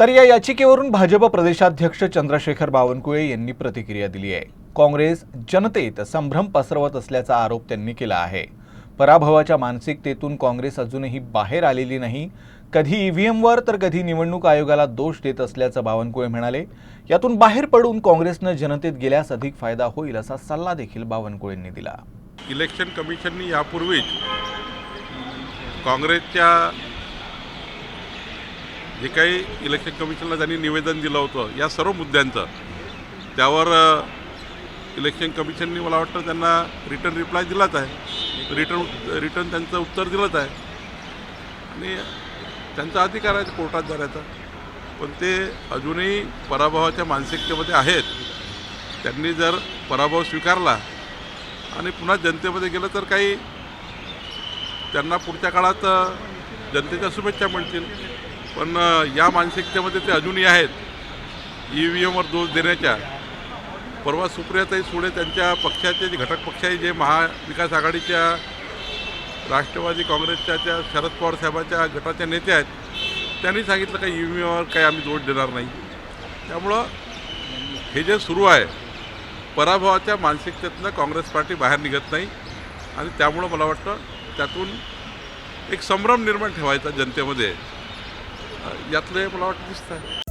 तर या याचिकेवरून भाजप प्रदेशाध्यक्ष चंद्रशेखर बावनकुळे यांनी प्रतिक्रिया दिली आहे. काँग्रेस जनतेत संभ्रम पसरवत असल्याचा आरोप त्यांनी केला आहे. पराभवाच्या मानसिकतेतून काँग्रेस अजूनही बाहेर आलेली नाही. कधी ईव्हीएमवर तर कधी निवडणूक आयोगाला दोष देत असल्याचं बावनकुळे म्हणाले. यातून बाहेर पडून काँग्रेसनं जनतेत गेल्यास अधिक फायदा होईल असा सल्ला देखील बावनकुळेंनी दिला. इलेक्शन कमिशननी यापूर्वीच काँग्रेसच्या जे काही इलेक्शन कमिशनला त्यांनी निवेदन दिलं होतं या सर्व मुद्द्यांचं त्यावर इलेक्शन कमिशननी मला वाटतं त्यांना रिटर्न रिप्लाय दिलाच आहे. रिटर्न रिटर्न त्यांचं उत्तर दिलंच आहे. आणि त्यांचा अधिकार आहे कोर्टात जाण्याचा. पण ते अजूनही पराभवाच्या मानसिकतेमध्ये आहेत. त्यांनी जर पराभव स्वीकारला आणि पुन्हा जनतेमध्ये गेलं तर काही त्यांना पुढच्या काळात जनतेच्या शुभेच्छा मिळतील. पण या मानसिकतेमध्ये ते अजूनही आहेत. ई व्ही एमवर दोष देण्याच्या. परवा सुप्रियाताई सुळे त्यांच्या पक्षाचे जे घटक पक्ष आहे जे महाविकास आघाडीच्या राष्ट्रवादी काँग्रेसच्या त्या शरद पवार साहेबांच्या गटाच्या नेत्या आहेत. त्यांनी सांगितलं का ई व्ही एमवर काही आम्ही दोष देणार नाही. त्यामुळं हे जे सुरू आहे पराभवाच्या मानसिकतेतनं काँग्रेस पार्टी बाहेर निघत नाही. आणि त्यामुळं मला वाटतं त्यातून एक संभ्रम निर्माण ठेवायचा जनतेमध्ये. Yatlıya bulabilirsen.